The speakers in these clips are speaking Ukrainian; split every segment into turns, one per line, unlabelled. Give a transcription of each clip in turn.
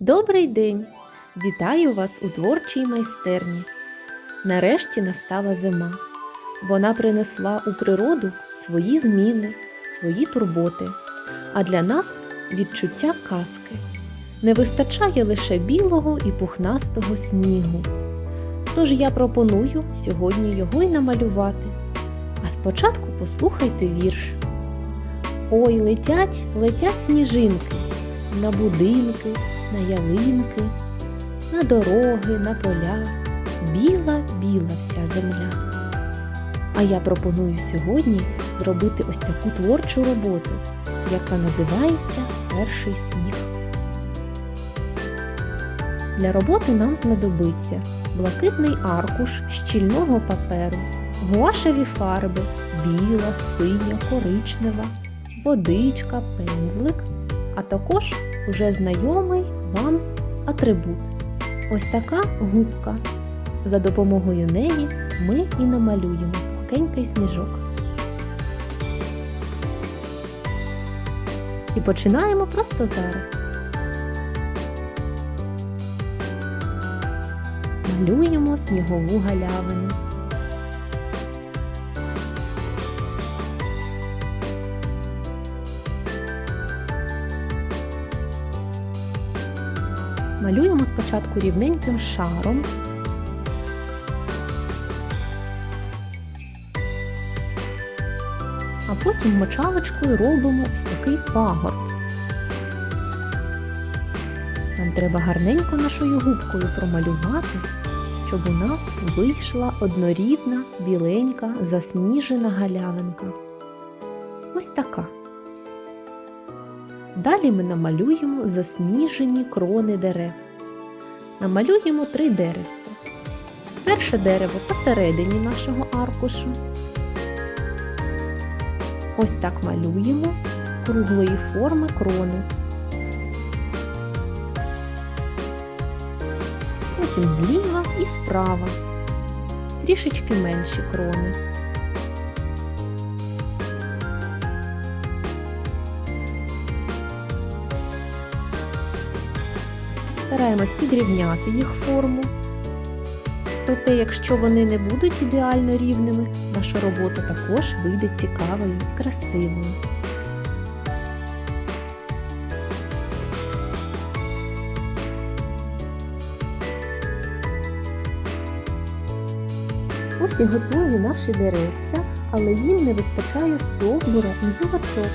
Добрий день! Вітаю вас у творчій майстерні. Нарешті настала зима. Вона принесла у природу свої зміни, свої турботи, а для нас відчуття казки. Не вистачає лише білого і пухнастого снігу. Тож я пропоную сьогодні його й намалювати. А спочатку послухайте вірш. Ой, летять, летять сніжинки на будинки, на ялинки, на дороги, на поля, біла, біла вся земля. А я пропоную сьогодні зробити ось таку творчу роботу, яка називається Перший сніг. Для роботи нам знадобиться блакитний аркуш щільного паперу, гуашеві фарби, біла, синя, коричнева, водичка, пензлик, а також уже знайомий вам атрибут. Ось така губка. За допомогою неї ми і намалюємо пухкенький сніжок. І починаємо просто зараз. Малюємо снігову галявину. Малюємо спочатку рівненьким шаром. А потім мочалочкою робимо ось такий пагорб. Нам треба гарненько нашою губкою промалювати, щоб у нас вийшла однорідна, біленька, засніжена галявинка. Ось така. Далі ми намалюємо засніжені крони дерев. Намалюємо три деревця. Перше дерево посередині нашого аркушу. Ось так малюємо круглої форми крони. Потім зліва і справа. Трішечки менші крони. Стараємось підрівняти їх форму. Проте, якщо вони не будуть ідеально рівними, наша робота також вийде цікавою і красивою. Ось і готові наші деревця, але їм не вистачає стовбура і гілочок.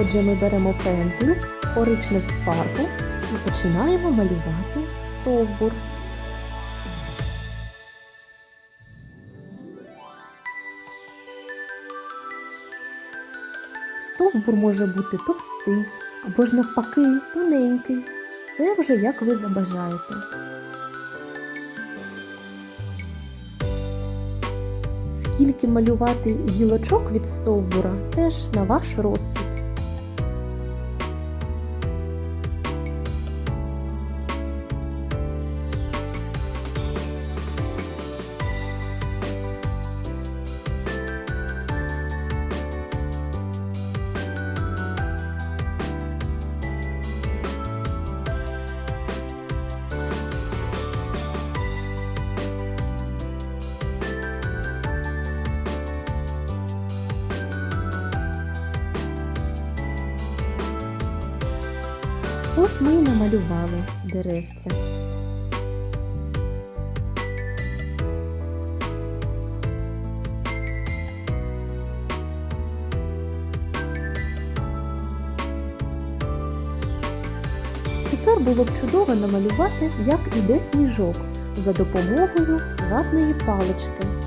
Отже, ми беремо пензлик, коричневу фарбу починаємо малювати стовбур. Стовбур може бути товстий або ж навпаки тоненький. Це вже як ви забажаєте. Скільки малювати гілочок від стовбура теж на ваш розсуд. Ось ми й намалювали деревця. Тепер було б чудово намалювати, як іде сніжок за допомогою ватної палички.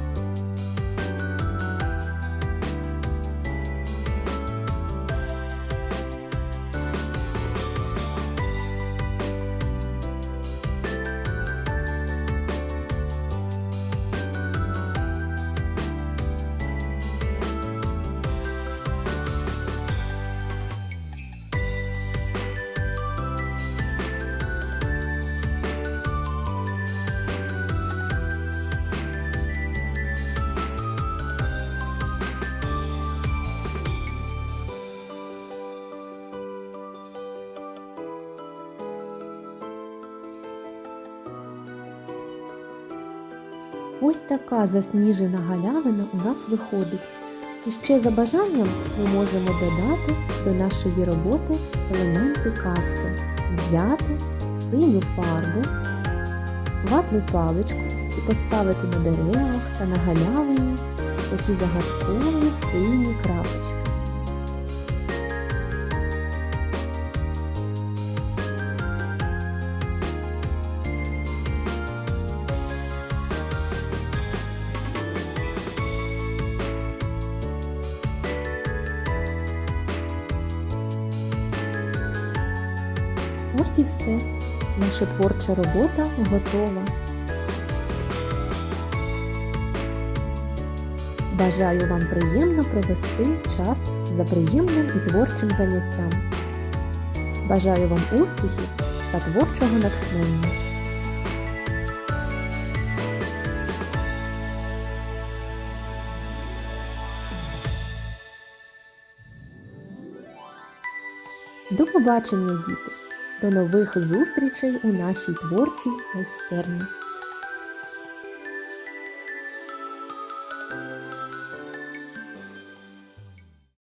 Ось така засніжена галявина у нас виходить. І ще за бажанням ми можемо додати до нашої роботи елементи казки. Взяти синю фарбу, ватну паличку і поставити на деревах та на галявині такі загадкові сині крапочки. Ось і все. Наша творча робота готова. Бажаю вам приємно провести час за приємним і творчим заняттям. Бажаю вам успіхів та творчого натхнення. До побачення, діти! До нових зустрічей у нашій творчій майстерні.